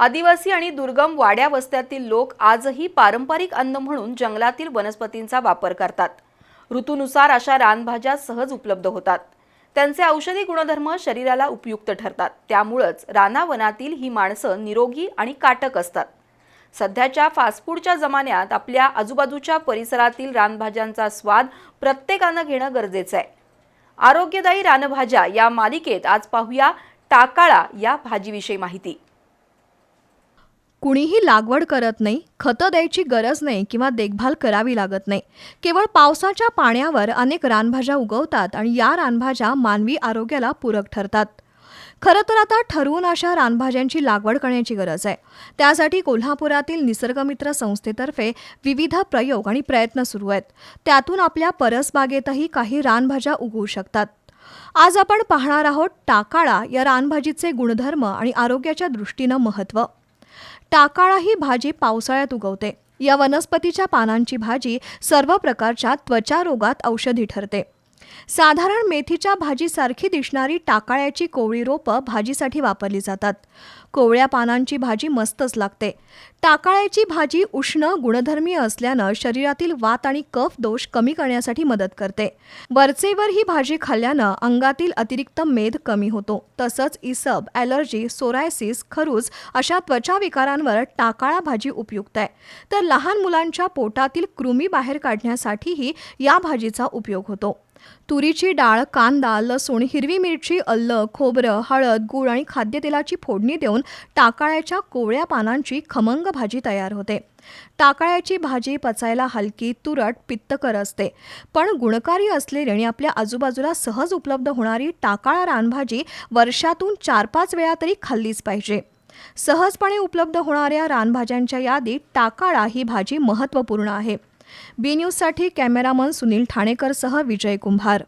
आदिवासी आणि दुर्गम वाड्या वस्त्यातील लोक आजही पारंपरिक अन्न म्हणून जंगलातील वनस्पतींचा वापर करतात. ऋतूनुसार अशा रानभाज्या सहज उपलब्ध होतात. त्यांचे औषधी गुणधर्म शरीराला उपयुक्त ठरतात. त्यामुळंच रानावनातील ही माणसं निरोगी आणि काटक असतात. सध्याच्या फास्टफूडच्या जमान्यात आपल्या आजूबाजूच्या परिसरातील रानभाज्यांचा स्वाद प्रत्येकानं घेणं गरजेचं आहे. आरोग्यदायी रानभाज्या या मालिकेत आज पाहूया टाकाळा या भाजीविषयी माहिती. कुणीही लागवड करत नाही खतं द्यायची गरज नाही किंवा देखभाल करावी लागत नाही. केवळ पावसाच्या पाण्यावर अनेक रानभाज्या उगवतात आणि या रानभाज्या मानवी आरोग्याला पूरक ठरतात. खरं तर आता ठरवून अशा रानभाज्यांची लागवड करण्याची गरज आहे. त्यासाठी कोल्हापुरातील निसर्गमित्र संस्थेतर्फे विविध प्रयोग आणि प्रयत्न सुरू आहेत. त्यातून आपल्या परसबागेतही काही रानभाज्या उगवू शकतात. आज आपण पाहणार आहोत टाकाळा या रानभाजीचे गुणधर्म आणि आरोग्याच्या दृष्टीनं महत्त्व. टाकाळा ही भाजी पावसाळ्यात उगवते. या वनस्पतीच्या पानांची भाजी सर्व प्रकारच्या त्वचारोगात औषधी ठरते. साधारण मेथीच्या भाजीसारखी दिसणारी टाकाळ्याची कोवळी रोपं भाजीसाठी वापरली जातात. कोवळ्या पानांची भाजी मस्तच लागते. टाकाळ्याची भाजी उष्ण गुणधर्मीय असल्यानं शरीरातील वात आणि कफ दोष कमी करण्यासाठी मदत करते. वरचेवर ही भाजी खाल्ल्यानं अंगातील अतिरिक्त मेद कमी होतो. तसंच इसब ॲलर्जी सोरायसिस खरूज अशा त्वचा विकारांवर टाकाळा भाजी उपयुक्त आहे. तर लहान मुलांच्या पोटातील कृमी बाहेर काढण्यासाठीही या भाजीचा उपयोग होतो. तुरीची डाळ कांदा लसूण हिरवी मिरची अल्लं खोबरं हळद गूळ आणि खाद्यतेलाची फोडणी देऊन टाकाळ्याच्या कोवळ्या पानांची खमंग भाजी तयार होते. टाकाळ्याची भाजी पचायला हलकी तुरट पित्तकर असते. पण गुणकारी असलेली आणि आपल्या आजूबाजूला सहज उपलब्ध होणारी टाकाळा रानभाजी वर्षातून चार पाच वेळा तरी खाल्लीच पाहिजे. सहजपणे उपलब्ध होणाऱ्या रानभाज्यांच्या यादीत टाकाळा ही भाजी महत्त्वपूर्ण आहे. बी न्यूजसाठी कॅमेरामन सुनील ठाणेकरसह विजय कुंभार